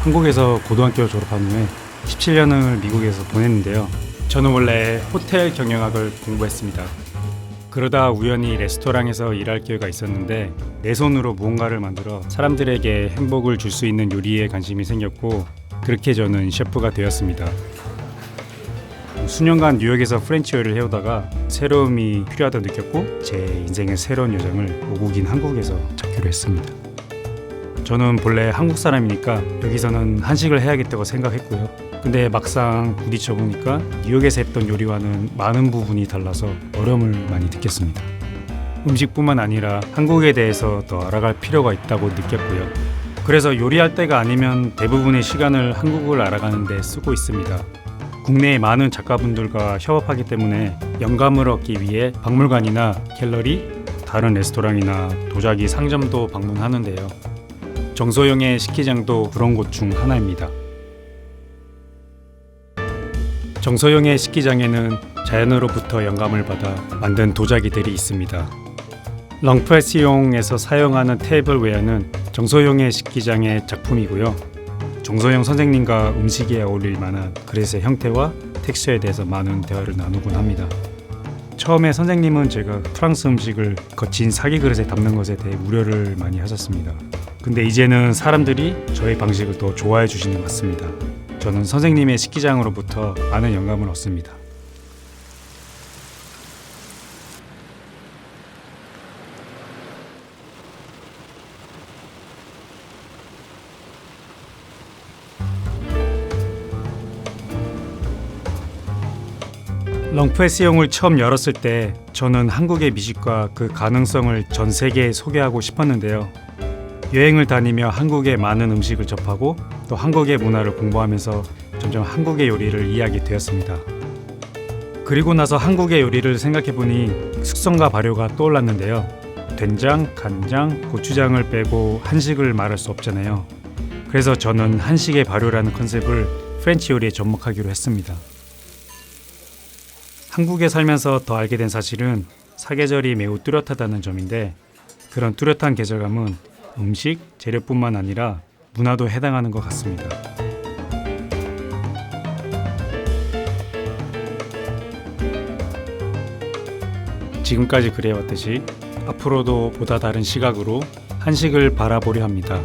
한국에서 고등학교 졸업한 후에 17년을 미국에서 보냈는데요. 저는 원래 호텔 경영학을 공부했습니다. 그러다 우연히 레스토랑에서 일할 기회가 있었는데 내 손으로 무언가를 만들어 사람들에게 행복을 줄 수 있는 요리에 관심이 생겼고 그렇게 저는 셰프가 되었습니다. 수년간 뉴욕에서 프렌치 요리를 해오다가 새로움이 필요하다 느꼈고 제 인생의 새로운 여정을 모국인 한국에서 찾기로 했습니다. 저는 본래 한국 사람이니까 여기서는 한식을 해야겠다고 생각했고요. 근데 막상 부딪혀 보니까 뉴욕에서 했던 요리와는 많은 부분이 달라서 어려움을 많이 느꼈습니다. 음식뿐만 아니라 한국에 대해서 더 알아갈 필요가 있다고 느꼈고요. 그래서 요리할 때가 아니면 대부분의 시간을 한국을 알아가는 데 쓰고 있습니다. 국내의 많은 작가분들과 협업하기 때문에 영감을 얻기 위해 박물관이나 갤러리, 다른 레스토랑이나 도자기 상점도 방문하는데요. 정소영의 식기장도 그런 곳 중 하나입니다. 정소영의 식기장에는 자연으로부터 영감을 받아 만든 도자기들이 있습니다. 렁프레스용에서 사용하는 테이블웨어는 정소영의 식기장의 작품이고요. 정소영 선생님과 음식에 어울릴 만한 그릇의 형태와 텍스처에 대해서 많은 대화를 나누곤 합니다. 처음에 선생님은 제가 프랑스 음식을 거친 사기 그릇에 담는 것에 대해 우려를 많이 하셨습니다. 근데 이제는 사람들이 저의 방식을 더 좋아해 주시는 것 같습니다. 저는 선생님의 식기장으로부터 많은 영감을 얻습니다. 렁프에스용을 처음 열었을 때 저는 한국의 미식과 그 가능성을 전 세계에 소개하고 싶었는데요. 여행을 다니며 한국의 많은 음식을 접하고 또 한국의 문화를 공부하면서 점점 한국의 요리를 이해하게 되었습니다. 그리고 나서 한국의 요리를 생각해 보니 숙성과 발효가 떠올랐는데요. 된장, 간장, 고추장을 빼고 한식을 말할 수 없잖아요. 그래서 저는 한식의 발효라는 컨셉을 프렌치 요리에 접목하기로 했습니다. 한국에 살면서 더 알게 된 사실은 사계절이 매우 뚜렷하다는 점인데 그런 뚜렷한 계절감은 음식, 재료뿐만 아니라 문화도 해당하는 것 같습니다. 지금까지 그래왔듯이 앞으로도 보다 다른 시각으로 한식을 바라보려 합니다.